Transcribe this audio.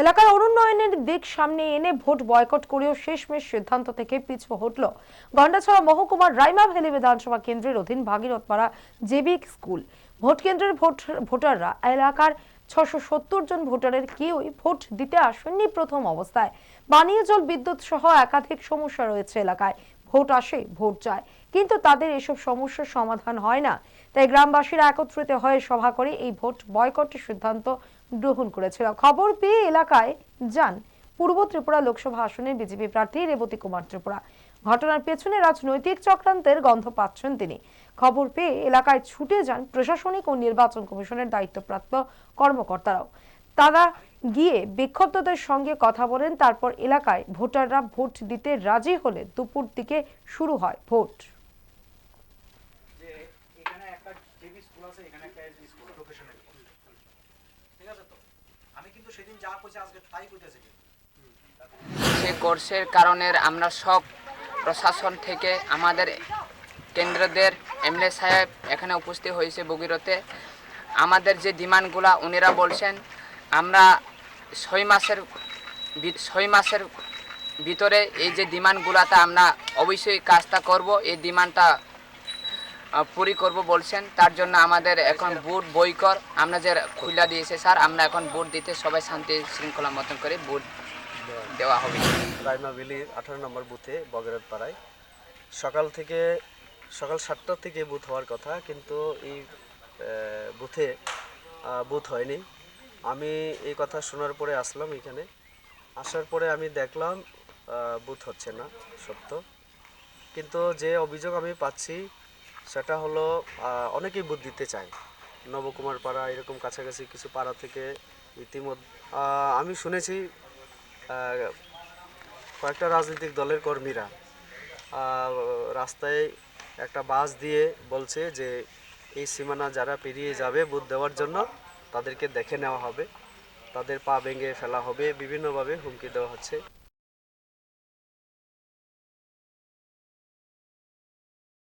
এলাকার অনুন্নয়নের দিক সামনে এনে ভোট বয়কট করেও শেষমেশ সিদ্ধান্ত থেকে পিছু হটল। গন্ডাছড়া মহকুমার রাইমা ভ্যালি বিধানসভা কেন্দ্রের অধীন ভাগীরথপাড়া জেবিক স্কুল। ভোট কেন্দ্রের ভোট, ভোটাররা এলাকার ছশো সত্তর জন ভোটারের কেউই ভোট দিতে আসেননি প্রথম অবস্থায়। পানীয় জল, বিদ্যুৎ সহ একাধিক সমস্যা রয়েছে এলাকায়। ভোট আসে, ভোট যায়। কিন্তু তাদের এসব সমস্যার সমাধান হয় না। তাই গ্রামবাসীরা একত্রিত হয়ে সভা করে এই ভোট বয়কটের সিদ্ধান্ত গ্রহণ করেছিল খবর পেয়ে এলাকায় যান পূর্ব ত্রিপুরা লোকসভা আসনের বিজেপি প্রার্থী রেবতী কুমার ত্রিপুরা। ঘটনার পেছনে রাজনৈতিক চক্রান্তের গন্ধ পাচ্ছেন তিনি। খবর পেয়ে এলাকায় ছুটে যান প্রশাসনিক ও নির্বাচন কমিশনের দায়িত্বপ্রাপ্ত কর্মকর্তারাও। তারা গিয়ে বিক্ষুব্ধদের সঙ্গে কথা বলেন তারপর এলাকায় ভোটাররা ভোট দিতে রাজি হলে দুপুর দিকে শুরু হয় ভোট। যে এখানে একটা জেবি স্কুল আছে এখানে একটা এলপি স্কুল প্রফেশনাল ঠিক আছে তো? আমি কিন্তু সেদিন যা কইছি আজকে তাই কইতেছি কিন্তু। সে কোর্সের কারণে আমরা সব প্রশাসন থেকে আমাদের কেন্দ্রদের এমএলএ সাহেব এখানে উপস্থিত হয়েছে বগিরতে আমাদের যে ডিমান্ডগুলা উনিরা বলছেন আমরা ছয় মাসের ছয় মাসের ভিতরে এই যে ডিমান্ডগুলাতে আমরা অবশ্যই কাজটা করব, এই ডিমান্ডটা পুরি করব বলছেন। তার জন্য আমাদের এখন বুট বইকর আমরা যে খুলে দিয়েছে স্যার, আমরা এখন বুট দিতে সবাই শান্তি শৃঙ্খলা মতন করে বুট দেওয়া হবে। রাইমা ভ্যালির আঠারো নম্বর বুথে বগেরত পাড়ায় সকাল থেকে, সকাল সাতটা থেকে বুথ হওয়ার কথা, কিন্তু এই বুথে বুথ হয়নি। আমি এই কথা শোনার পরে আসলাম এখানে। আসার পরে আমি দেখলাম বুথ হচ্ছে না, সত্য। কিন্তু যে অভিযোগ আমি পাচ্ছি, সেটা হলো অনেকেই বুথ দিতে চায়। নবকুমার পাড়া, এরকম কাছাকাছি কিছু পাড়া থেকে ইতিমধ্যে আমি শুনেছি কয়েকটা রাজনৈতিক দলের কর্মীরা রাস্তায় একটা বাস দিয়ে বলছে যে, এই সীমানা যারা পেরিয়ে যাবে বুথ দেওয়ার জন্য তাদেরকে দেখে নেওয়া হবে। তাদের পা ভেঙে ফেলা হবে। বিভিন্নভাবে হুমকি দেওয়া হচ্ছে।